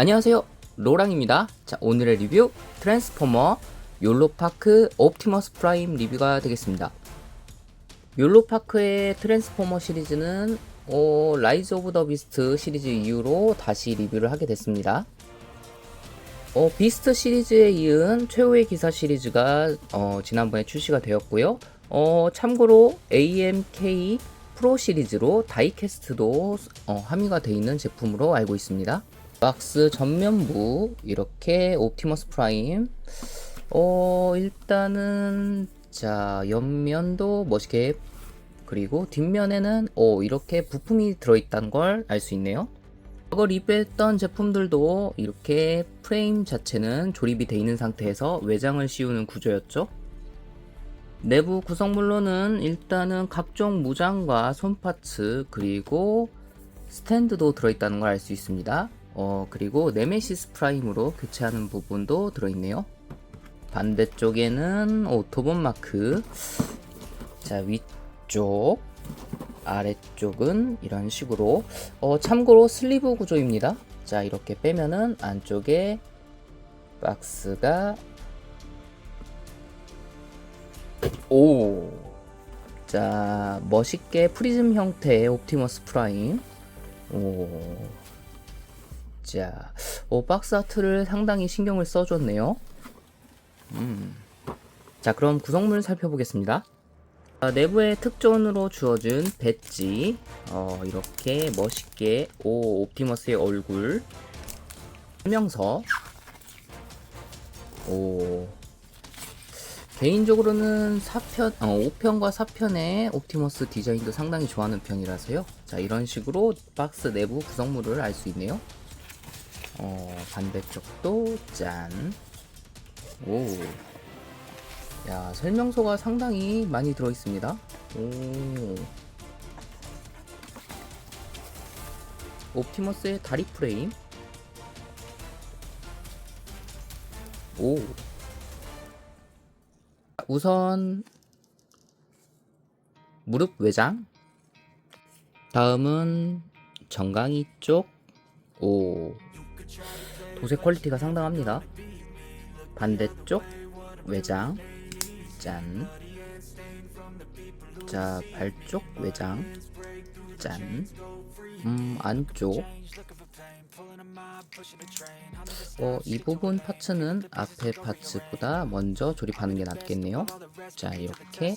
안녕하세요. 로랑입니다. 자 오늘의 리뷰 트랜스포머 욜로파크 옵티머스 프라임 리뷰가 되겠습니다. 욜로파크의 트랜스포머 시리즈는 어, 라이즈 오브 더 비스트 시리즈 이후로 다시 리뷰를 하게 됐습니다. 어, 비스트 시리즈에 이은 최후의 기사 시리즈가 어, 지난번에 출시가 되었고요. 어, 참고로 AMK 프로 시리즈로 다이캐스트도 어, 함유가 되어 있는 제품으로 알고 있습니다 박스 전면부 이렇게 옵티머스 프라임. 어 일단은 자 옆면도 멋있게 그리고 뒷면에는 어 이렇게 부품이 들어있다는 걸 알 수 있네요. 과거 리뷰했던 제품들도 이렇게 프레임 자체는 조립이 되어 있는 상태에서 외장을 씌우는 구조였죠. 내부 구성물로는 일단은 각종 무장과 손파츠 그리고 스탠드도 들어있다는 걸 알 수 있습니다 어, 그리고 네메시스 프라임으로 교체하는 부분도 들어있네요. 반대쪽에는 오토본 마크. 자, 위쪽, 아래쪽은 이런 식으로. 어, 참고로 슬리브 구조입니다. 자, 이렇게 빼면은 안쪽에 박스가 오. 자, 멋있게 프리즘 형태의 옵티머스 프라임. 오. 자, 오, 박스 아트를 상당히 신경을 써줬네요. 음. 자, 그럼 구성물 살펴보겠습니다. 아, 내부에 특전으로 주어진 배지, 어, 이렇게 멋있게, 오, 옵티머스의 얼굴, 설명서, 오, 개인적으로는 4편, 어, 5편과 4편의 옵티머스 디자인도 상당히 좋아하는 편이라서요. 자, 이런 식으로 박스 내부 구성물을 알 수 있네요. 어, 반대쪽도 짠. 오. 야, 설명서가 상당히 많이 들어 있습니다. 오. 옵티머스의 다리 프레임. 오. 우선 무릎 외장. 다음은 정강이 쪽. 오. 도색 퀄리티가 상당합니다. 반대쪽 외장 짠. 자, 발쪽 외장 짠. 음, 안쪽 어, 이 부분 파츠는 앞에 파츠보다 먼저 조립하는 게 낫겠네요. 자, 이렇게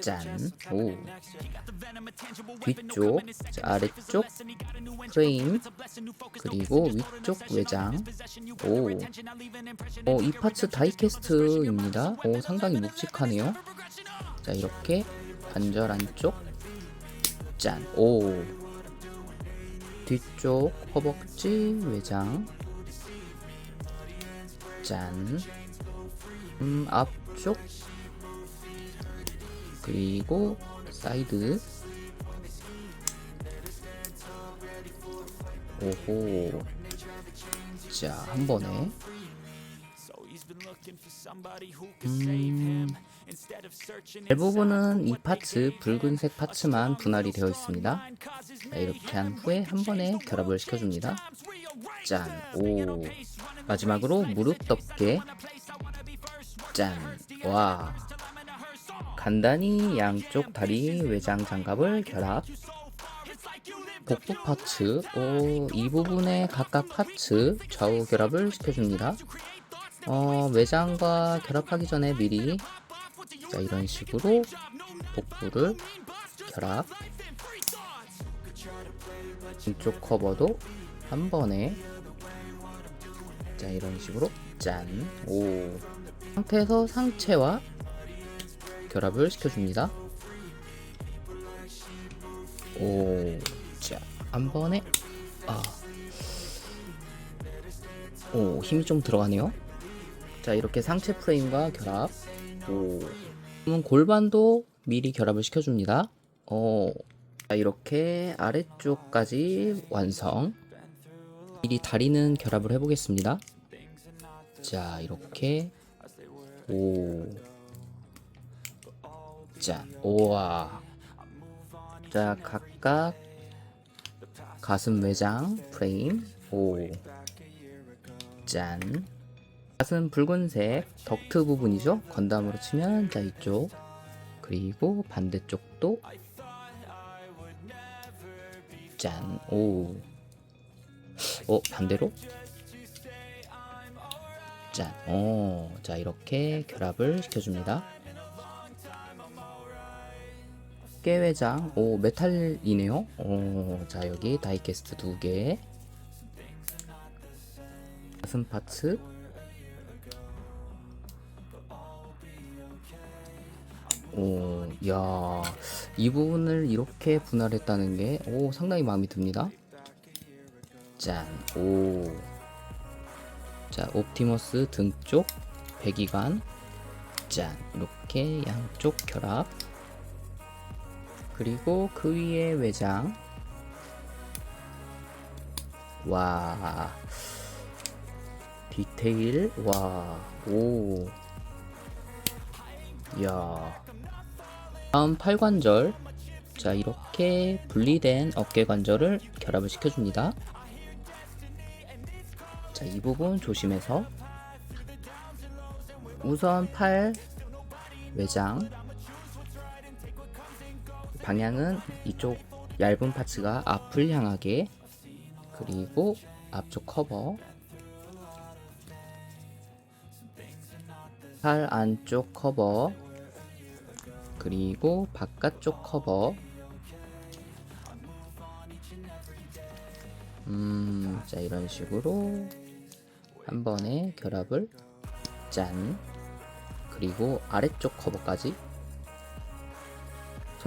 짠. 오. 뒤쪽, 자, 아래쪽 프레임, 그리고 위쪽 외장. 오. 어, 이 파츠 다이캐스트입니다. 오, 상당히 묵직하네요. 자, 이렇게 관절 안쪽. 짠. 오. 뒤쪽 허벅지 외장. 짠. 음, 앞쪽 그리고 사이드. 오호. 자 한 번에. 음, 대부분은 이 파츠 붉은색 파츠만 분할이 되어 있습니다. 자, 이렇게 한 후에 한 번에 결합을 시켜줍니다. 짠오. 마지막으로 무릎 덮개. 짠와 간단히 양쪽 다리 외장 장갑을 결합. 복부 파츠 오, 이 부분에 각각 파츠 좌우 결합을 시켜줍니다. 어, 외장과 결합하기 전에 미리 자 이런 식으로 복부를 결합. 이쪽 커버도 한 번에 자 이런 식으로 짠 오. 상태에서 상체와 결합을 시켜줍니다. 오, 자, 한 번에, 아, 오, 힘이 좀 들어가네요. 자, 이렇게 상체 프레임과 결합. 오, 그러면 골반도 미리 결합을 시켜줍니다. 어, 자, 이렇게 아래쪽까지 완성. 미리 다리는 결합을 해보겠습니다. 자, 이렇게. 오. 짠. 우와. 자, 각각 가슴 외장 프레임 오. 짠. 가슴 붉은색 덕트 부분이죠. 건담으로 치면 자 이쪽. 그리고 반대쪽도 짠. 오. 어, 반대로? 짠. 어, 자, 이렇게 결합을 시켜줍니다. 깨회장. 오, 메탈이네요. 오, 자, 여기 다이캐스트 두 개. 가슴 파츠. 오, 야, 이 부분을 이렇게 분할했다는 게, 오, 상당히 마음에 듭니다. 짠, 오. 자, 옵티머스 등 쪽, 배기관. 짠, 이렇게 양쪽 결합. 그리고 그 위에 외장. 와. 디테일, 와, 오. 이야. 다음 팔관절. 자, 이렇게 분리된 어깨 관절을 결합을 시켜줍니다. 자, 이 부분 조심해서. 우선 팔 외장. 방향은 이쪽 얇은 파츠가 앞을 향하게. 그리고 앞쪽 커버. 팔 안쪽 커버. 그리고 바깥쪽 커버. 음, 자, 이런 식으로 한 번에 결합을 짠. 그리고 아래쪽 커버까지.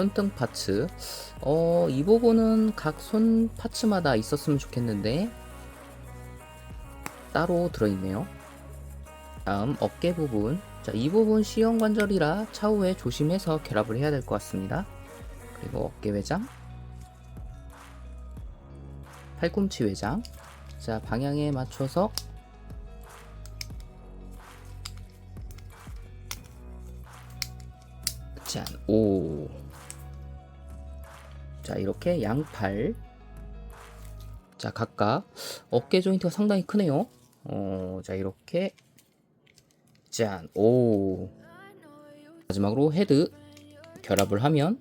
손등 파츠. 어, 이 부분은 각 손 파츠마다 있었으면 좋겠는데, 따로 들어있네요. 다음 어깨 부분. 자, 이 부분 C형 관절이라 차후에 조심해서 결합을 해야 될 것 같습니다. 그리고 어깨 외장. 팔꿈치 외장. 자, 방향에 맞춰서 짠, 오. 자, 이렇게 양팔. 자, 각각 어깨 조인트가 상당히 크네요. 어, 자, 이렇게 짠, 오. 마지막으로 헤드 결합을 하면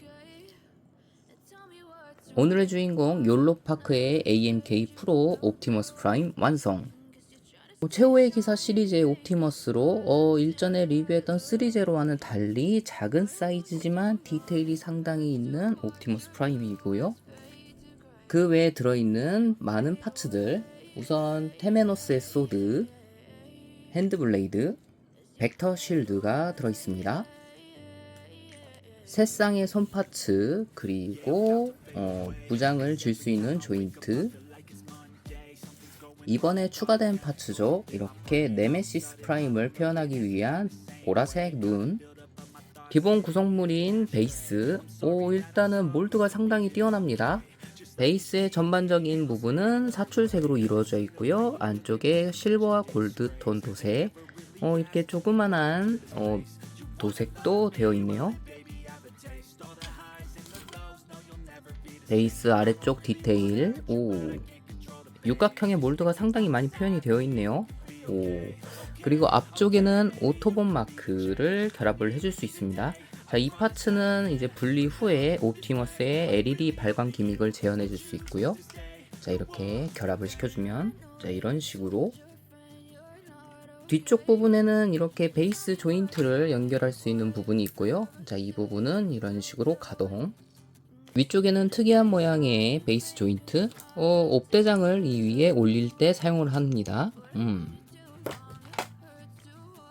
오늘의 주인공 욜로파크의 AMK 프로 옵티머스 프라임 완성. 최후의 기사 시리즈의 옵티머스로 어, 일전에 리뷰했던 3제로와는 달리 작은 사이즈지만 디테일이 상당히 있는 옵티머스 프라임이고요. 그 외에 들어있는 많은 파츠들 우선 테메노스의 소드, 핸드블레이드, 벡터 쉴드가 들어있습니다. 세 쌍의 손 파츠 그리고 어, 무장을 줄 수 있는 조인트 이번에 추가된 파츠죠. 이렇게 네메시스 프라임을 표현하기 위한 보라색 눈 기본 구성물인 베이스 오 일단은 몰드가 상당히 뛰어납니다. 베이스의 전반적인 부분은 사출색으로 이루어져 있고요. 안쪽에 실버와 골드 톤 도색 어, 이렇게 조그만한 어, 도색도 되어 있네요. 베이스 아래쪽 디테일 오 육각형의 몰드가 상당히 많이 표현이 되어 있네요. 오. 그리고 앞쪽에는 오토본 마크를 결합을 해줄 수 있습니다. 자, 이 파츠는 이제 분리 후에 옵티머스의 LED 발광 기믹을 재현해 줄 수 있고요. 자 이렇게 결합을 시켜주면 자 이런 식으로. 뒤쪽 부분에는 이렇게 베이스 조인트를 연결할 수 있는 부분이 있고요. 자 이 부분은 이런 식으로 가동 위쪽에는 특이한 모양의 베이스 조인트 어, 옵대장을 이 위에 올릴 때 사용을 합니다. 음.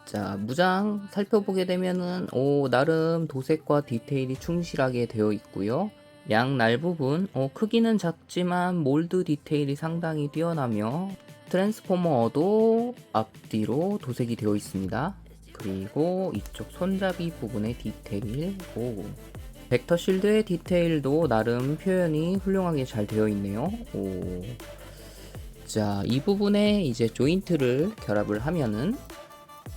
자 무장 살펴보게 되면은 오 나름 도색과 디테일이 충실하게 되어 있고요. 양날 부분 어, 크기는 작지만 몰드 디테일이 상당히 뛰어나며 트랜스포머도 앞뒤로 도색이 되어 있습니다. 그리고 이쪽 손잡이 부분의 디테일 오 벡터 실드의 디테일도 나름 표현이 훌륭하게 잘 되어 있네요. 오. 자, 이 부분에 이제 조인트를 결합을 하면은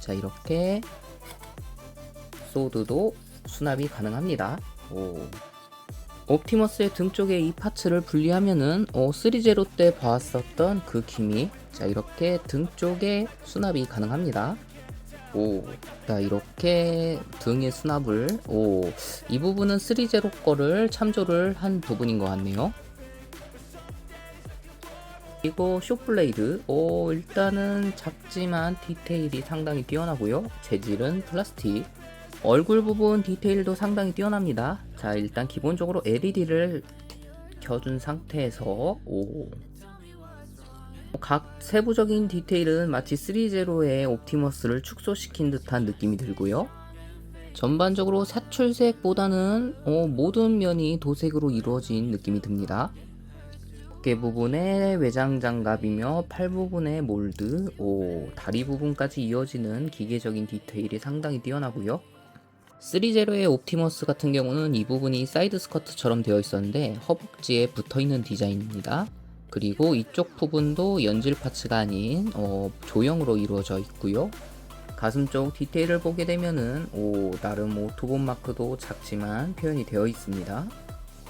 자, 이렇게 소드도 수납이 가능합니다. 오. 옵티머스의 등 쪽에 이 파츠를 분리하면은 어, 3제로 때 봐왔었던 그 기미 자 이렇게 등 쪽에 수납이 가능합니다 오, 자 이렇게 등의 수납을 오, 이 부분은 3제로 거를 참조를 한 부분인 것 같네요. 그리고 쇼플레이드. 오 일단은 작지만 디테일이 상당히 뛰어나고요. 재질은 플라스틱. 얼굴 부분 디테일도 상당히 뛰어납니다. 자 일단 기본적으로 LED를 켜준 상태에서 오. 각 세부적인 디테일은 마치 3제로의 옵티머스를 축소시킨 듯한 느낌이 들고요 전반적으로 사출색보다는 어, 모든 면이 도색으로 이루어진 느낌이 듭니다 어깨 부분에 외장 장갑이며 팔 부분에 몰드, 오, 다리 부분까지 이어지는 기계적인 디테일이 상당히 뛰어나고요. 3제로의 옵티머스 같은 경우는 이 부분이 사이드 스커트처럼 되어 있었는데 허벅지에 붙어 있는 디자인입니다. 그리고 이쪽 부분도 연질 파츠가 아닌 어, 조형으로 이루어져 있고요. 가슴 쪽 디테일을 보게 되면은 오 나름 오토본 마크도 작지만 표현이 되어 있습니다.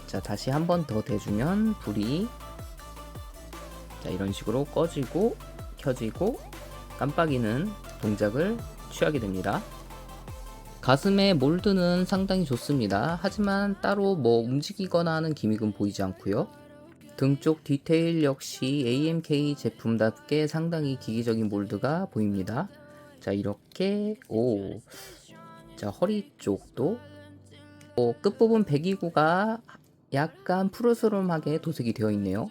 자 다시 한 번 더 대주면 불이 자 이런 식으로 꺼지고 켜지고 깜빡이는 동작을 취하게 됩니다. 가슴의 몰드는 상당히 좋습니다. 하지만 따로 뭐 움직이거나 하는 기믹은 보이지 않고요. 등쪽 디테일 역시 AMK 제품답게 상당히 기계적인 몰드가 보입니다. 자 이렇게 오, 자 허리 쪽도 어, 끝부분 배기구가 약간 푸르스름하게 도색이 되어 있네요.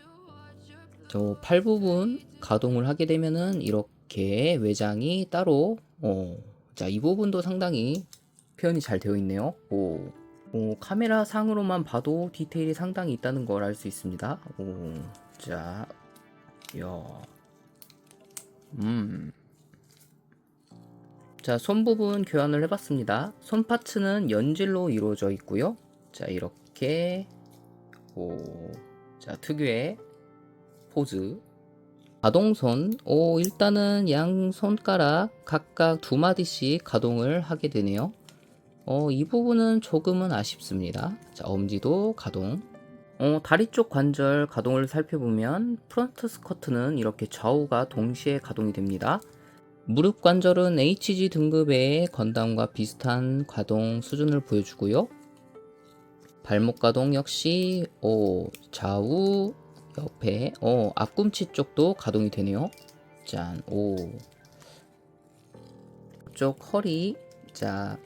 저팔 부분 가동을 하게 되면은 이렇게 외장이 따로 어, 자이 부분도 상당히 표현이 잘 되어 있네요. 오, 오, 카메라 상으로만 봐도 디테일이 상당히 있다는 걸 알 수 있습니다. 오, 자, 야, 음. 자, 손 부분 교환을 해봤습니다. 손 파츠는 연질로 이루어져 있고요. 자, 이렇게 오, 자 특유의 포즈. 가동손, 오, 일단은 양 손가락 각각 두 마디씩 가동을 하게 되네요. 어, 이 부분은 조금은 아쉽습니다. 자, 엄지도 가동. 어, 다리 쪽 관절 가동을 살펴보면 프론트 스커트는 이렇게 좌우가 동시에 가동이 됩니다. 무릎 관절은 HG 등급의 건담과 비슷한 가동 수준을 보여주고요. 발목 가동 역시 오, 좌우 옆에 어, 앞꿈치 쪽도 가동이 되네요. 짠, 오. 쪽 허리 자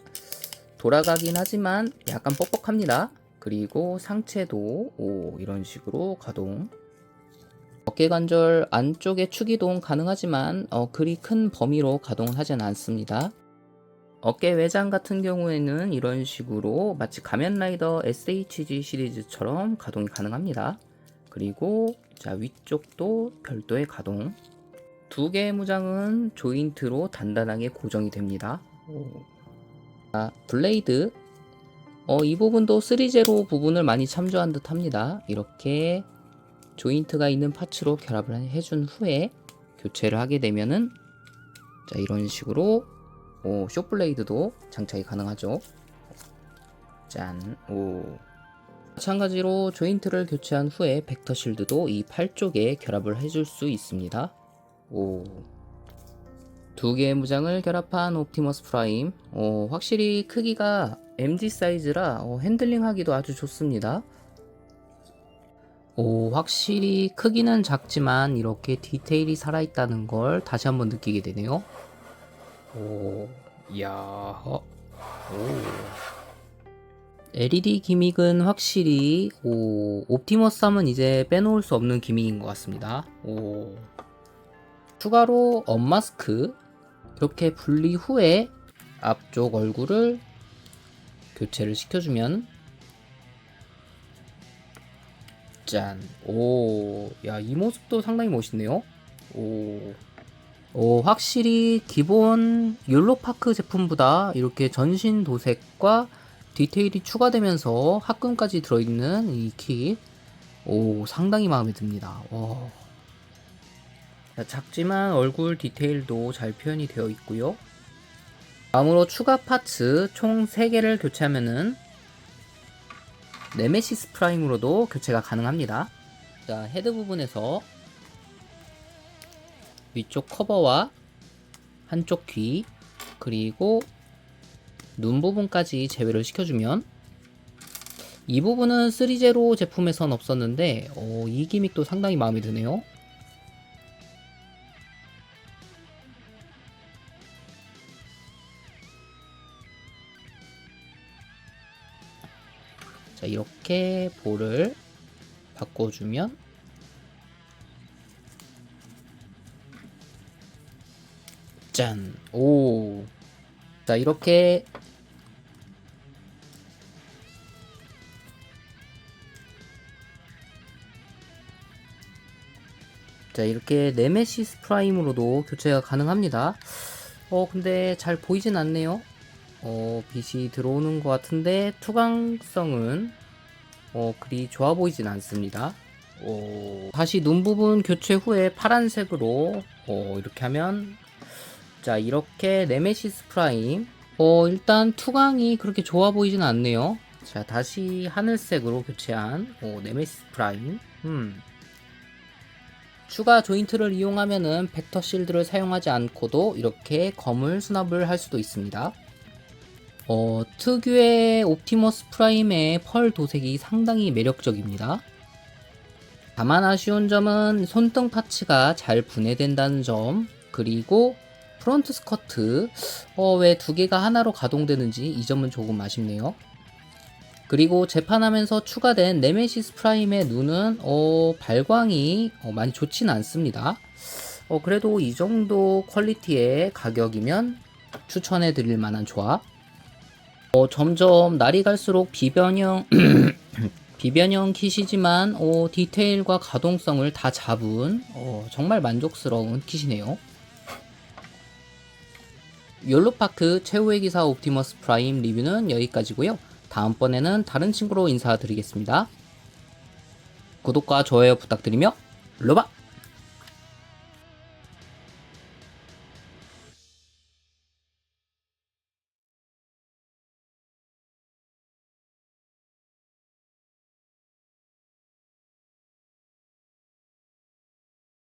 돌아가긴 하지만 약간 뻑뻑합니다. 그리고 상체도 오, 이런 식으로 가동. 어깨 관절 안쪽에 추기동 가능하지만 어, 그리 큰 범위로 가동하진 않습니다. 어깨 외장 같은 경우에는 이런 식으로 마치 가면라이더 SHG 시리즈처럼 가동이 가능합니다. 그리고 자 위쪽도 별도의 가동. 두 개의 무장은 조인트로 단단하게 고정이 됩니다. 오. 자, 블레이드. 어, 이 부분도 3제로 부분을 많이 참조한 듯 합니다. 이렇게 조인트가 있는 파츠로 결합을 해준 후에 교체를 하게 되면은 자 이런 식으로 오, 쇼플레이드도 장착이 가능하죠. 짠, 오. 마찬가지로 조인트를 교체한 후에 벡터 실드도 이 팔 쪽에 결합을 해줄 수 있습니다. 오. 두 개의 무장을 결합한 옵티머스 프라임. 어, 확실히 크기가 MG 사이즈라 어, 핸들링하기도 아주 좋습니다. 오, 확실히 크기는 작지만 이렇게 디테일이 살아있다는 걸 다시 한번 느끼게 되네요. 오, 이야, 어, 오. LED 기믹은 확실히 오, 옵티머스 하면 이제 빼놓을 수 없는 기믹인 것 같습니다. 오. 추가로 언마스크 이렇게 분리 후에 앞쪽 얼굴을 교체를 시켜주면 짠. 오, 야, 이 모습도 상당히 멋있네요. 오. 오, 확실히 기본 율로파크 제품보다 이렇게 전신 도색과 디테일이 추가되면서 합금까지 들어있는 이 킷. 오, 상당히 마음에 듭니다. 와. 자, 작지만 얼굴 디테일도 잘 표현이 되어 있고요. 다음으로 추가 파츠 총 3개를 교체하면은 네메시스 프라임으로도 교체가 가능합니다. 자, 헤드 부분에서 위쪽 커버와 한쪽 귀 그리고 눈 부분까지 제외를 시켜주면 이 부분은 3제로 제품에선 없었는데 어, 이 기믹도 상당히 마음에 드네요. 자 이렇게 볼을 바꿔주면 짠! 오! 자 이렇게 자 이렇게 네메시스 프라임으로도 교체가 가능합니다 어 근데 잘 보이진 않네요 어 빛이 들어오는 것 같은데 투광성은 어 그리 좋아 보이진 않습니다. 어, 다시 눈 부분 교체 후에 파란색으로 어, 이렇게 하면 자 이렇게 네메시스 프라임. 어 일단 투광이 그렇게 좋아 보이진 않네요. 자 다시 하늘색으로 교체한 어, 네메시스 프라임. 음. 추가 조인트를 이용하면은 벡터 실드를 사용하지 않고도 이렇게 검을 수납을 할 수도 있습니다. 어, 특유의 옵티머스 프라임의 펄 도색이 상당히 매력적입니다. 다만 아쉬운 점은 손등 파츠가 잘 분해된다는 점, 그리고 프론트 스커트, 어, 왜 두 개가 하나로 가동되는지 이 점은 조금 아쉽네요. 그리고 재판하면서 추가된 네메시스 프라임의 눈은 어, 발광이 어, 많이 좋지는 않습니다. 어, 그래도 이 정도 퀄리티의 가격이면 추천해 드릴 만한 조합. 어, 점점 날이 갈수록 비변형 비변형 킷이지만 어, 디테일과 가동성을 다 잡은 어, 정말 만족스러운 킷이네요. 욜로파크 최후의 기사 옵티머스 프라임 리뷰는 여기까지고요. 다음번에는 다른 친구로 인사드리겠습니다. 구독과 좋아요 부탁드리며 로바!